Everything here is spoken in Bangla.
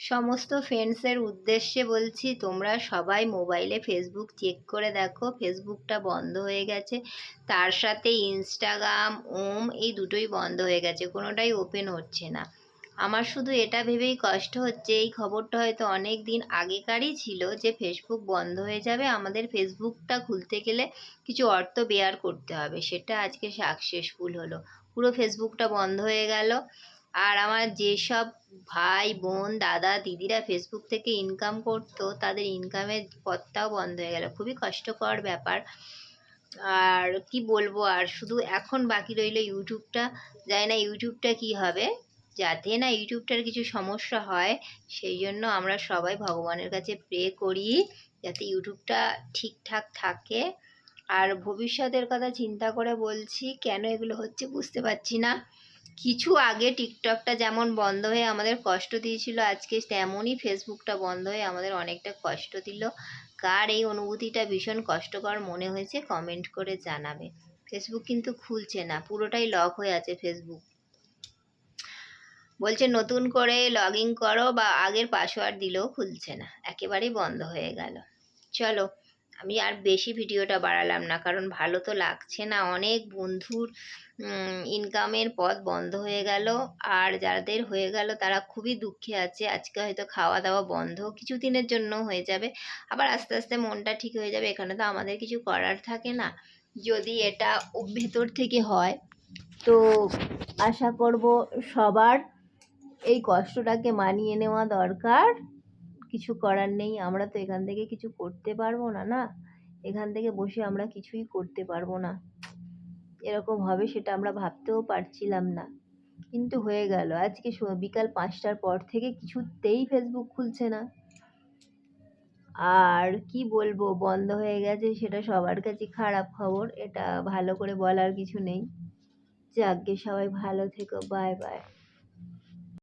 সমস্ত ফ্রেন্ডসের উদ্দেশ্যে বলছি, তোমরা সবাই মোবাইলে ফেসবুক চেক করে দেখো ফেসবুকটা বন্ধ হয়ে গেছে। তার সাথে ইনস্টাগ্রাম ওম এই দুটোই বন্ধ হয়ে গেছে, কোনোটাই ওপেন হচ্ছে না। আমার শুধু এটা ভেবেই কষ্ট হচ্ছে, এই খবরটা হয়তো অনেক দিন আগেকারই ছিল যে ফেসবুক বন্ধ হয়ে যাবে। আমাদের ফেসবুকটা খুলতে গেলে কিছু অর্থ বেয়ার করতে হবে, সেটা আজকে সাকসেসফুল হলো। পুরো ফেসবুকটা বন্ধ হয়ে গেল। আর আমার যেসব ভাই, বোন, দাদা, দিদিরা ফেসবুক থেকে ইনকাম করতো, তাদের ইনকামের পথটাও বন্ধ হয়ে গেল। খুবই কষ্টকর ব্যাপার। আর কি বলব, আর শুধু এখন বাকি রইল ইউটিউবটা জানি না ইউটিউবটা কি হবে। যাতে না ইউটিউবটার কিছু সমস্যা হয়, সেই জন্য আমরা সবাই ভগবানের কাছে প্রে করি, যাতে ইউটিউবটা ঠিকঠাক থাকে। আর ভবিষ্যতের কথা চিন্তা করে বলছি, কেন এগুলো হচ্ছে বুঝতে পারছি না। কিছু আগে টিকটকটা যেমন বন্ধ হয়ে আমাদের কষ্ট দিয়েছিল, আজকে তেমনই ফেসবুকটা বন্ধ হয়ে আমাদের অনেকটা কষ্ট দিল। কার এই অনুভূতিটা ভীষণ কষ্টকর মনে হয়েছে কমেন্ট করে জানাবে। ফেসবুক কিন্তু খুলছে না, পুরোটাই লক হয়ে আছে ফেসবুক। বলছে, নতুন করে লগ ইন করো বা আগের পাসওয়ার্ড দিলেও খুলছে না, একেবারেই বন্ধ হয়ে গেল। চলো আমি আর বেশি ভিডিওটা বাড়ালাম না। কারণ ভালো তো লাগছে না। অনেক বন্ধুর ইনকামের পথ বন্ধ হয়ে গেল। আর যাদের হয়ে গেল তারা খুবই দুঃখে আছে। আজকে হয়তো খাওয়া দাওয়া বন্ধ। কিছু দিনের জন্য হয়ে যাবে। আবার আস্তে আস্তে মনটা ঠিক হয়ে যাবে। এখানে তো আমাদের কিছু করার থাকে না। যদি এটা ভেতর থেকে হয়, তো আশা করব সবার এই কষ্টটাকে মানিয়ে নেওয়া দরকার। কিছু করার নেই, আমরা তো এখান থেকে কিছু করতে পারব না না? এখান থেকে বসে আমরা কিছুই করতে পারব না। এরকম হবে সেটা আমরা ভাবতেও পারছিলাম না। কিন্তু হয়ে গেল, আজকে বিকাল পাঁচটার পর থেকে কিছুতেই ফেসবুক খুলছে না। আর কি বলব, বন্ধ হয়ে গেছে, সেটা সবার কাছে খারাপ খবর, এটা ভালো করে বলার কিছু নেই। যাকগে সবাই ভালো থেকো বাই বাই